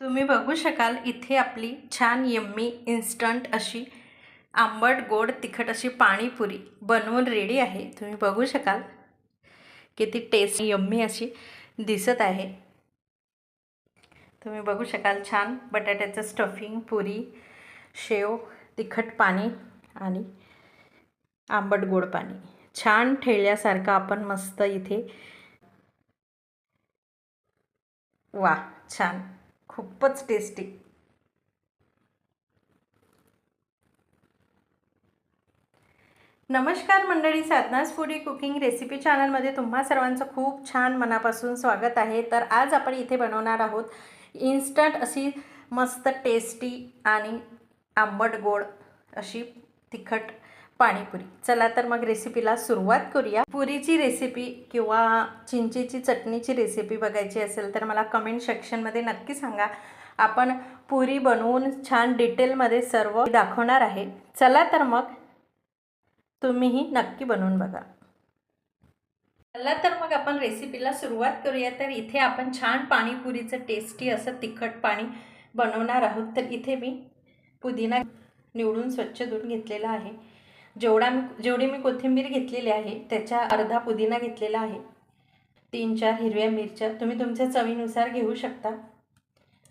तुम्ही बघू शकाल इथे आपली छान यम्मी इन्स्टंट अशी आंबट गोड तिखट अशी पाणीपुरी बनवून रेडी आहे. तुम्ही बघू शकाल किती टेस्ट यम्मी अशी दिसत आहे. तुम्ही बघू शकाल छान बटाट्याचं स्टफिंग पुरी शेव तिखट पाणी आणि आंबट गोड पाणी. छान ठेळल्यासारखं आपण मस्त इथे वा छान. खूपच टेस्टी नमस्कार मंडळी साधनास फूडी कुकिंग रेसिपी चॅनलमध्ये तुम्हा सर्वांचं खूप छान मनापासून स्वागत आहे. तर आज आपण इथे बनवणार आहोत इन्स्टंट अशी मस्त टेस्टी आणि आंबट गोड अशी तिखट पाणीपुरी. चला तर मग रेसिपीला सुरुवात करूया. पुरीची रेसिपी किंवा चिंचेची चटणीची रेसिपी बघायची असेल तर मला कमेंट सेक्शनमध्ये नक्की सांगा. आपण पुरी बनवून छान डिटेलमध्ये सर्व दाखवणार आहे. चला तर मग तुम्हीही नक्की बनवून बघा. चला तर मग आपण रेसिपीला सुरुवात करूया. तर इथे आपण छान पाणीपुरीचं टेस्टी असं तिखट पाणी बनवणार आहोत. तर इथे मी पुदिना निवडून स्वच्छ धुवून घेतलेला आहे. जेवढा मी जेवढी मी कोथिंबीर घेतलेली आहे त्याच्या अर्धा पुदिना घेतलेला आहे. तीन चार हिरव्या मिरच्या तुम्ही तुमच्या चवीनुसार घेऊ शकता.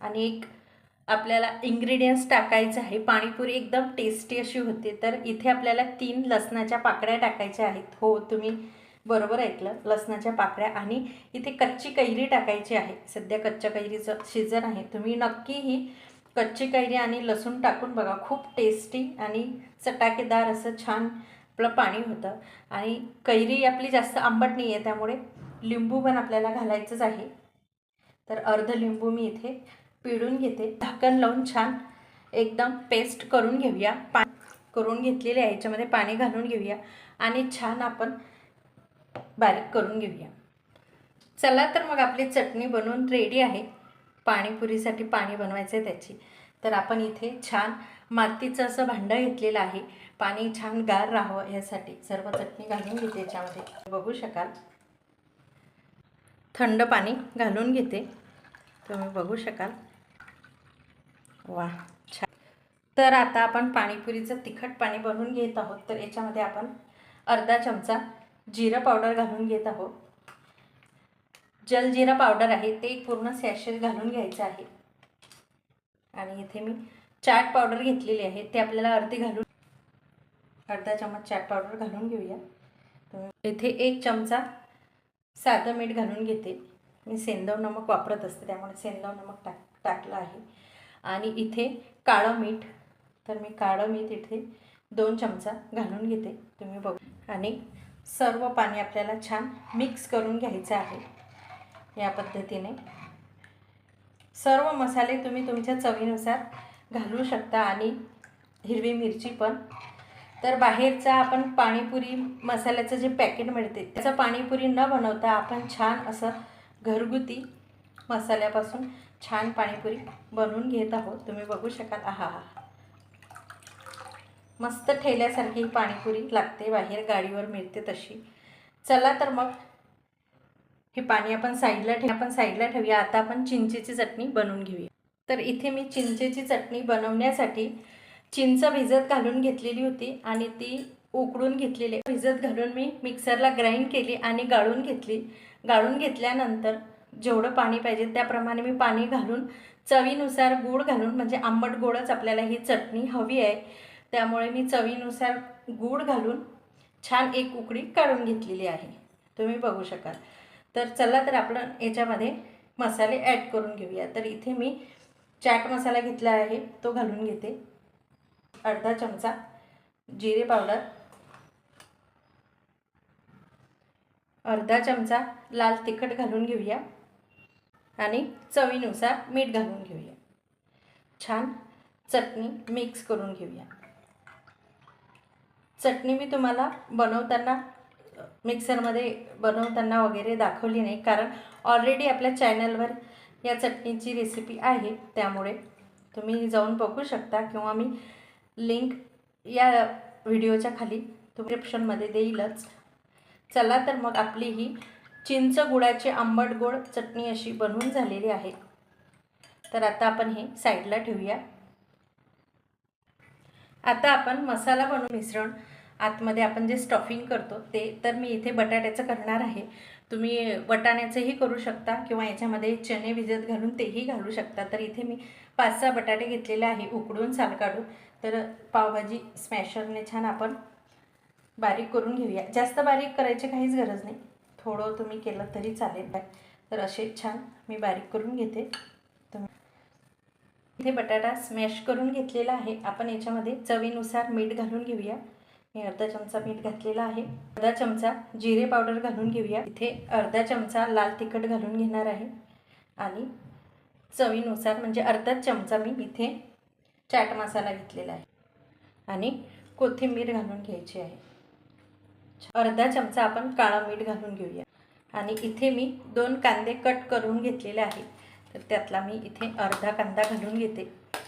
आणि एक आपल्याला इंग्रेडियंट्स टाकायचं आहे. पाणीपुरी एकदम टेस्टी अशी होते. तर इथे आपल्याला तीन लसणाच्या पाकळ्या टाकायच्या आहेत. हो तुम्ही बरोबर ऐकलं. लसणाच्या पाकळ्या आणि इथे कच्ची कैरी टाकायची आहे. सध्या कच्च्या कैरीचं सीझन आहे. तुम्ही नक्की ही कच्ची कैरी आणि लसूण टाकून बघा खूप टेस्टी आणि चटाकेदार असं छान आपलं पाणी होतं. आणि कैरी आपली जास्त आंबट नाही आहे त्यामुळे लिंबू पण आपल्याला घालायचंच आहे. तर अर्ध लिंबू मी इथे पिळून घेते. झाकण लावून छान एकदम पेस्ट करून घेऊया. पा करून घेतलेले आहे याच्यामध्ये पाणी घालून घेऊया. आणि छान आपण बारीक करून घेऊया. चला तर मग आपली चटणी बनवून रेडी आहे. पाणीपुरीसाठी पाणी बनवायचं आहे त्याची. तर आपण इथे छान मातीचं असं भांडं घेतलेलं आहे. पाणी छान गार राहावं यासाठी. सर्व चटणी घालून घेते याच्यामध्ये. बघू शकाल. थंड पाणी घालून घेते. तुम्ही बघू शकाल. वा छान. तर आता आपण पाणीपुरीचं तिखट पाणी बनवून घेत आहोत. तर याच्यामध्ये आपण अर्धा चमचा जिरं पावडर घालून घेत आहोत. जलजिरा पावडर आहे ते पूर्ण सॅशे घालून घ्यायचं आहे. आणि इथे मी चाट पावडर घेतलेली आहे ते आपल्याला अर्धी घालून अर्धा चमच चाट पावडर घालून घेऊया. तर इथे एक चमचा साधं मीठ घालून घेते. मी सेंदव नमक वापरत असते त्यामुळे सेंदव नमक टाक टाकलं आहे. आणि इथे काळं मीठ तर मी काळं मीठ इथे दोन चमचा घालून घेते. तुम्ही बघू. आणि सर्व पाणी आपल्याला छान मिक्स करून घ्यायचं आहे. या पद्धतीने. सर्व मसाले तुम्ही तुमच्या चवीनुसार घालू शकता आणि हिरवी मिरची पण. तर बाहेरचा आपण पाणीपुरी मसाल्याचं जे पॅकेट मिळते त्याचं पाणीपुरी न बनवता आपण छान असं घरगुती मसाल्यापासून छान पाणीपुरी बनवून घेत आहोत. तुम्ही बघू शकाल आहा हा मस्त ठेल्यासारखी पाणीपुरी लागते बाहेर गाडीवर मिळते तशी. चला तर मग हे पाणी आपण साईडला ठेव आपण साईडला ठेवूया. आता आपण चिंचेची चटणी बनवून घेऊया. तर इथे मी चिंचेची चटणी बनवण्यासाठी चिंच भिजत घालून घेतलेली होती आणि ती उकडून घेतलेली. भिजत घालून मी मिक्सरला ग्राइंड केली आणि गाळून घेतली. गाळून घेतल्यानंतर जेवढं पाणी पाहिजे त्याप्रमाणे मी पाणी घालून चवीनुसार गूळ घालून म्हणजे आंबट गोडच आपल्याला ही चटणी हवी आहे त्यामुळे मी चवीनुसार गूळ घालून छान एक उकडी काढून घेतलेली आहे. तुम्ही बघू शकाल. तर चला तर आपण याच्यामध्ये मसाले ॲड करून घेऊया. तर इथे मी चाट मसाला घेतला आहे तो घालून घेते. अर्धा चमचा जिरे पावडर. अर्धा चमचा लाल तिखट घालून घेऊया. आणि चवीनुसार मीठ घालून घेऊया. छान चटणी मिक्स करून घेऊया. चटणी मी तुम्हाला बनवताना मिक्सरमध्ये बनवताना वगैरे दाखवली नाही. कारण ऑलरेडी आपल्या चॅनलवर या चटणीची रेसिपी आहे. त्यामुळे तुम्ही जाऊन बघू शकता किंवा मी लिंक या व्हिडिओच्या खाली डिस्क्रिप्शनमध्ये देईलच. चला तर मग आपली ही चिंच गुळाची आंबट गोड चटणी अशी बनवून झालेली आहे. तर आता आपण हे साईडला ठेवूया. आता आपण मसाला बनवून मिश्रण आतमध्ये आपण जे स्टफिंग करतो ते तर मी इथे बटाट्याचं करणार आहे. तुम्ही वटाण्याचंही करू शकता किंवा याच्यामध्ये चणे भिजत घालून तेही घालू शकता. तर इथे मी पाच सहा बटाटे घेतलेले आहे उकडून साल काढून. तर पावभाजी स्मॅशरने छान आपण बारीक करून घेऊया. जास्त बारीक करायची काहीच गरज नाही. थोडं तुम्ही केलं तरी चालेल तर असे छान मी बारीक करून घेते. तुम्ही इथे बटाटा स्मॅश करून घेतलेला आहे. आपण याच्यामध्ये चवीनुसार मीठ घालून घेऊया. मी अर्धा चमचा मीठ घातलेला आहे. अर्धा चमचा जिरे पावडर घालून घेऊया. इथे अर्धा चमचा लाल तिखट घालून घेणार आहे. आणि चवीनुसार म्हणजे अर्धा चमचा मी इथे चाट मसाला घेतलेला आहे. आणि कोथिंबीर घालून घ्यायची आहे. अर्धा चमचा आपण काळं मीठ घालून घेऊया. आणि इथे मी दोन कांदे कट करून घेतलेले आहे. तर त्यातला मी इथे अर्धा कांदा घालून घेते.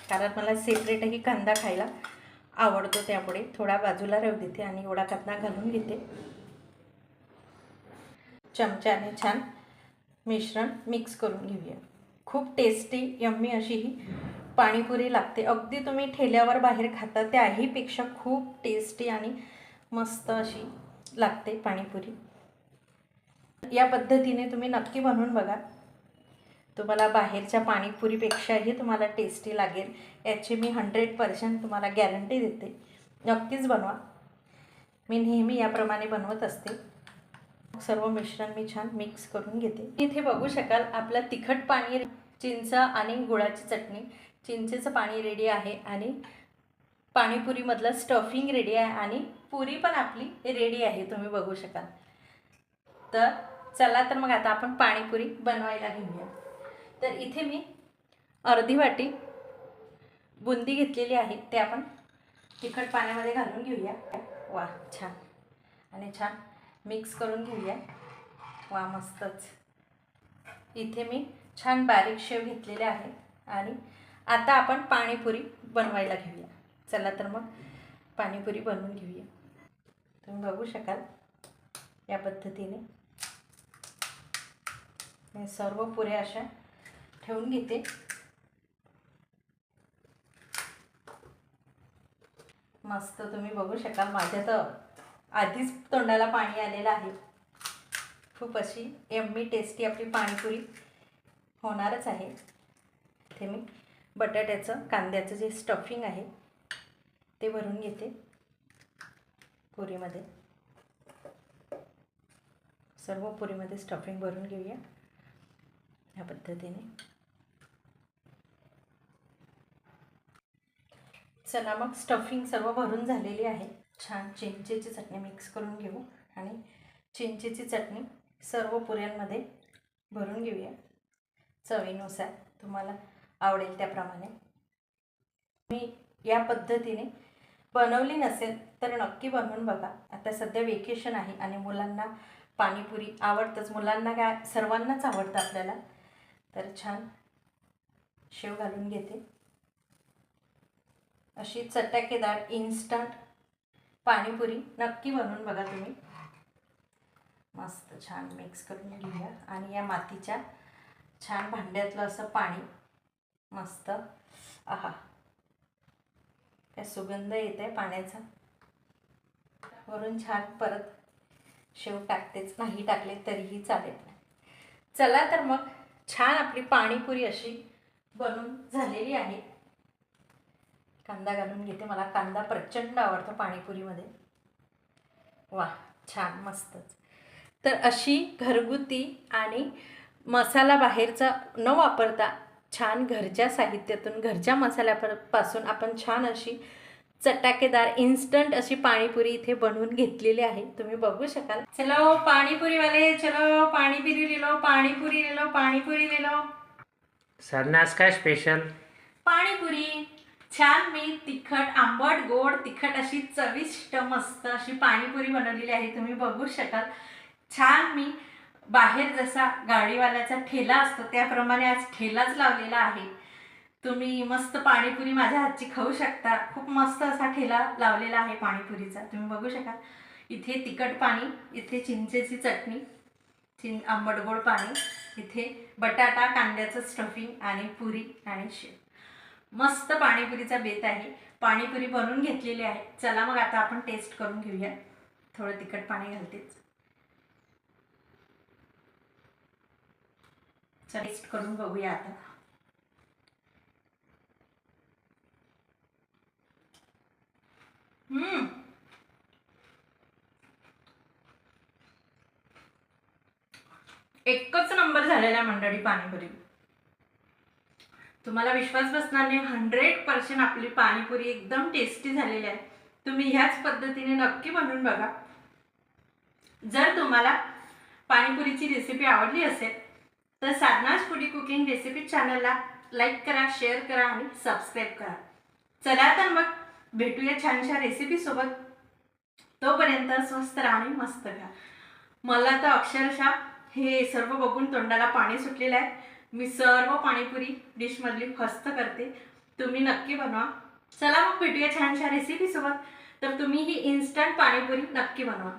कारण मला सेपरेटही कांदा खायला आवडतो त्यामुळे थोडा बाजूला रव देते आणि एवढा कांदा घालून घेते. चमच्याने छान मिश्रण मिक्स करून घेऊया. खूप टेस्टी यम्मी अशी ही पाणीपुरी लागते. अगदी तुम्ही ठेल्यावर बाहेर खाता त्याहीपेक्षा खूप टेस्टी आणि मस्त अशी लागते पाणीपुरी. या पद्धतीने तुम्ही नक्की बनवून बघा. तुम्हाला बाहेरच्या पाणीपुरीपेक्षाही तुम्हाला टेस्टी लागेल. याची मी हंड्रेड पर्सेंट तुम्हाला गॅरंटी देते. नक्कीच बनवा. मी नेहमी याप्रमाणे बनवत असते. सर्व मिश्रण मी छान मिक्स करून घेते. इथे बघू शकाल आपलं तिखट पाणी चिंच आणि गुळाची चटणी. चिंचेचं पाणी रेडी आहे आणि पाणीपुरीमधलं स्टफिंग रेडी आहे आणि पुरी पण आपली रेडी आहे. तुम्ही बघू शकाल. तर चला तर मग आता आपण पाणीपुरी बनवायला घेऊया. तर इथे मी अर्धी वाटी बुंदी घेतलेली आहे. ते आपण तिखट पाण्यामध्ये घालून घेऊया. वा छान. आणि छान मिक्स करून घेऊया. वा मस्तच. इथे मी छान बारीक शेव घेतलेले आहे. आणि आता आपण पाणीपुरी बनवायला घेऊया. चला तर मग पाणीपुरी बनवून घेऊया. तुम्ही बघू शकाल या पद्धतीने. सर्व पुऱ्या अशा ठेवून घेते. मस्त तुम्ही बघू शकाल माझ्या तर आधीच तोंडाला पाणी आलेलं आहे. खूप अशी एम्मी टेस्टी आपली पाणीपुरी होणारच आहे. इथे मी बटाट्याचं कांद्याचं जे स्टफिंग आहे ते भरून घेते पुरीमध्ये. सर्व पुरीमध्ये स्टफिंग भरून घेऊया. ह्या पद्धतीने. चला मग स्टफिंग सर्व भरून झालेली आहे. छान चिंचेची चटणी मिक्स करून घेऊ आणि चिंचेची चटणी सर्व पुऱ्यांमध्ये भरून घेऊया. चवीनुसार तुम्हाला आवडेल त्याप्रमाणे. मी या पद्धतीने बनवली नसेल तर नक्की बनवून बघा. आता सध्या वेकेशन आहे आणि मुलांना पाणीपुरी आवडतंच. मुलांना काय सर्वांनाच आवडतं आपल्याला. तर छान शेव घालून घेते. अशी चटकेदार इन्स्टंट पाणीपुरी. नक्की बनवून बघा तुम्ही. मस्त छान मिक्स करून घेऊया. आणि या मातीच्या छान भांड्यातलं असं पाणी. मस्त. आहा. काय सुगंध येत आहे पाण्याचा. वरून छान परत शेव टाकतेच. नाही टाकले तरीही चालेल. चला तर मग छान आपली पाणीपुरी अशी बनून झालेली आहे. कांदा घालून घेते. मला कांदा प्रचंड आवडतो पाणीपुरीमध्ये. वा छान मस्तच. तर अशी घरगुती आणि मसाला बाहेरचा न वापरता छान घरच्या साहित्यातून घरच्या मसाल्यापासून आपण छान अशी चटाकेदार इन्स्टंट अशी पाणीपुरी इथे बनवून घेतलेली आहे. तुम्ही बघू शकाल. चलो पाणीपुरीवाले चलो पाणीपुरी लिलो पाणीपुरी लिलो पाणीपुरी लिलो. सरनास काय स्पेशल पाणीपुरी. छान मी तिखट आंबट गोड तिखट अशी चविष्ट मस्त अशी पाणीपुरी बनवलेली आहे तुम्ही बघू शकाल. छान मी बाहेर जसा गाडीवाल्याचा ठेला असतो त्याप्रमाणे आज ठेलाच लावलेला आहे. तुम्ही मस्त पाणीपुरी माझ्या हातची खाऊ शकता. खूप मस्त असा ठेला लावलेला आहे पाणीपुरीचा तुम्ही बघू शकाल. इथे तिखट पाणी इथे चिंचेची चटणी चिं आंबट गोड पाणी इथे बटाटा कांद्याचं स्टफिंग आणि पुरी आणि शेव. मस्त पाणीपुरीचा बेत आहे. पाणीपुरी बनवून घेतलेली आहे. चला मग आता आपण टेस्ट करून घेऊया. थोडं तिखट पाणी घालतेच. टेस्ट करून बघूया आता. हम्म. एकच नंबर झालेला आहे मंडळी पाणीपुरी. तुम्हाला विश्वास बसणार नाही. हंड्रेड पर्सेंट आपली पाणीपुरी एकदम टेस्टी झालेली आहे. तुम्ही ह्याच पद्धतीने नक्की बनवून बघा. जर तुम्हाला पाणीपुरीची रेसिपी आवडली असेल तर साधनाज फुडी कुकिंग रेसिपी चॅनलला लाईक करा शेअर करा आणि सबस्क्राईब करा. चला तर मग भेटूया छानशा रेसिपीसोबत तोपर्यंत स्वस्त राहा आणि मस्त खा मला तर अक्षरशः हे सर्व बघून तोंडाला पाणी सुटलेलं आहे. मी सर्व पाणीपुरी डिशमधली फस्त करते. तुम्ही नक्की बनवा. चला मग भेटूया छानशा रेसिपीसोबत तर तुम्ही ही इन्स्टंट पाणीपुरी नक्की बनवा.